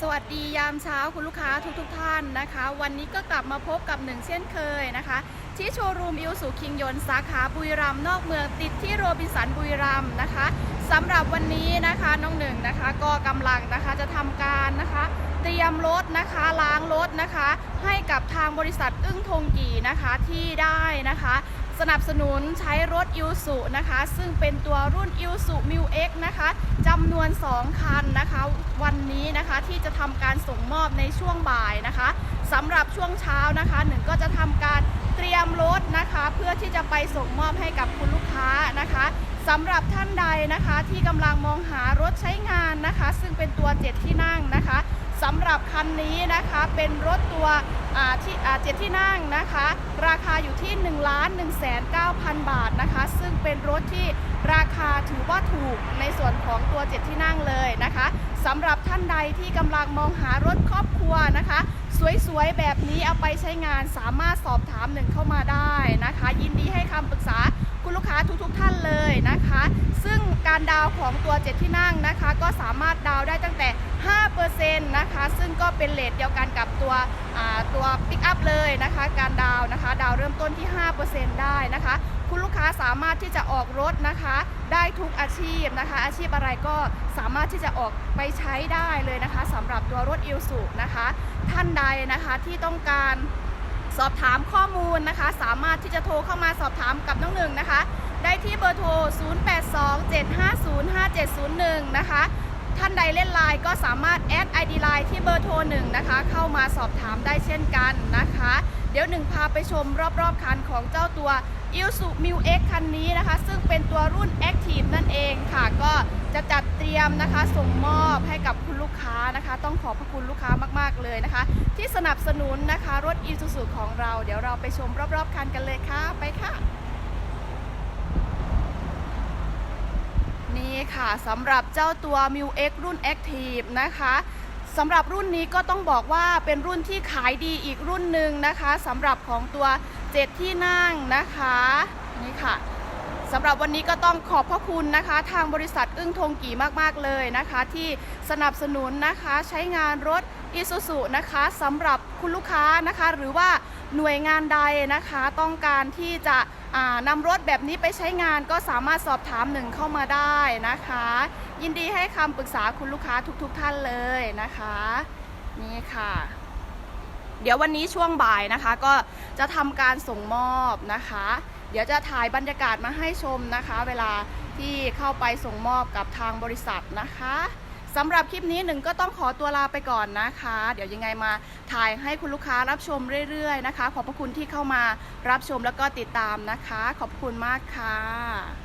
สวัสดียามเช้าคุณลูกค้าทุกๆทท่านนะคะ วันนี้ก็กลับมาพบกับหนึ่งเช่นเคยนะคะ ที่โชว์รูมอิวสุคิงยนสาขาบุยรัมนอกเมืองติดที่โรบินสันบุยรัมนะคะสำหรับวันนี้นะคะน้องหนึ่งนะคะ ก็กำลังนะคะจะทำการนะคะ เตรียมรถนะคะล้างรถนะคะ ให้กับทางบริษัทอึ้งทงกีนะคะที่ได้นะคะ สนับสนุนใช้รถอิวสุนะคะ ซึ่งเป็นตัวรุ่นอิวสุมิวเอ็กนะคะจำนวน 2 คันนะคะ วันนี้นะคะที่จะทำการส่งมอบในช่วงบ่ายนะคะสำหรับช่วงเช้านะคะหนึ่งก็จะทำการเตรียมรถนะคะ เพื่อที่จะไปส่งมอบให้กับคุณลูกค้านะคะสำหรับท่านใดนะคะที่กำลังมองหารถใช้งานนะคะ ซึ่งเป็นตัว 7 ที่นั่งนะคะ สำหรับคันนี้นะคะเป็นรถตัวที่เจ็ดที่นั่งนะคะ ราคาอยู่ที่1นึ่งล้านหนึ่งแสนเก้าพันบาทนะคะ ซึ่งเป็นรถที่ราคาถือว่าถูกในส่วนของตัว 7 ที่นั่งเลยนะคะสำหรับท่านใดที่กำลังมองหารถครอบครัวนะคะ สวยๆ แบบนี้เอาไปใช้งานสามารถสอบถามหนึ่งเข้ามาได้นะคะ ยินดีให้คำปรึกษาคุณลูกค้าทุกๆท่านเลยนะคะ ซึ่งการดาวของตัว 7 ที่นั่งนะคะ ก็สามารถดาวได้ตั้งแต่ 5%นะคะ ซึ่งก็เป็นเลทเดียวกันกับตัวตัวปิกอัพเลยนะคะการดาวนะคะ ดาวเริ่มต้นที่ 5%ได้นะคะ คุณลูกค้าสามารถที่จะออกรถนะคะ ได้ทุกอาชีพนะคะ อาชีพอะไรก็สามารถที่จะออกไปใช้ได้เลยนะคะสำหรับตัวรถอิลสุนะคะ ท่านใดนะคะที่ต้องการสอบถามข้อมูลนะคะ สามารถที่จะโทรเข้ามาสอบถามกับน้องหนึ่งนะคะ ได้ที่เบอร์โทร 0827505701 นะคะ ท่านใดเล่นไลน์ก็สามารถแอด ID ไลน์ นะคะ เข้ามาสอบถามได้เช่นกันนะคะ เดี๋ยวหนึ่งพาไปชมรอบๆคันของเจ้าตัว i l s u m i X คันนี้นะคะ ซึ่งเป็นตัวรุ่น Active นั่นเองค่ะ ก็จะจัดเตรียมนะคะ ส่งมอบให้กับคุณลูกค้านะคะ ต้องขอบพระคุณลูกค้ามากๆเลยนะคะ ที่สนับสนุนนะคะรถ i l s u ของเรา เดี๋ยวเราไปชมรอบๆคันกันเลยค่ะ ไปค่ะนี่ค่ะสำหรับเจ้าตัว m i X รุ่น Active นะคะ สำหรับรุ่นนี้ก็ต้องบอกว่าเป็นรุ่นที่ขายดีอีกรุ่นหนึ่งนะคะสำหรับของตัว7ที่นั่งนะคะนี่ค่ะสำหรับวันนี้ก็ต้องขอบพระคุณนะคะ ทางบริษัทอึ้งทงกี่มากๆเลยนะคะ ที่สนับสนุนนะคะใช้งานรถอิซูซุนะคะสำหรับคุณลูกค้านะคะ หรือว่า หน่วยงานใดนะคะ ต้องการที่จะนำรถแบบนี้ไปใช้งานก็สามารถสอบถามหนึ่งเข้ามาได้นะคะ ยินดีให้คำปรึกษาคุณลูกค้าทุกๆทท่านเลยนะคะ นี่ค่ะ เดี๋ยววันนี้ช่วงบ่ายนะคะ ก็จะทำการส่งมอบนะคะ เดี๋ยวจะถ่ายบรรยากาศมาให้ชมนะคะ เวลาที่เข้าไปส่งมอบกับทางบริษัทนะคะ สำหรับคลิปนี้หนึ่งก็ต้องขอตัวลาไปก่อนนะคะ เดี๋ยวยังไงมาถ่ายให้คุณลูกค้ารับชมเรื่อยๆนะคะ ขอบพระคุณที่เข้ามารับชมแล้วก็ติดตามนะคะ ขอบคุณมากค่ะ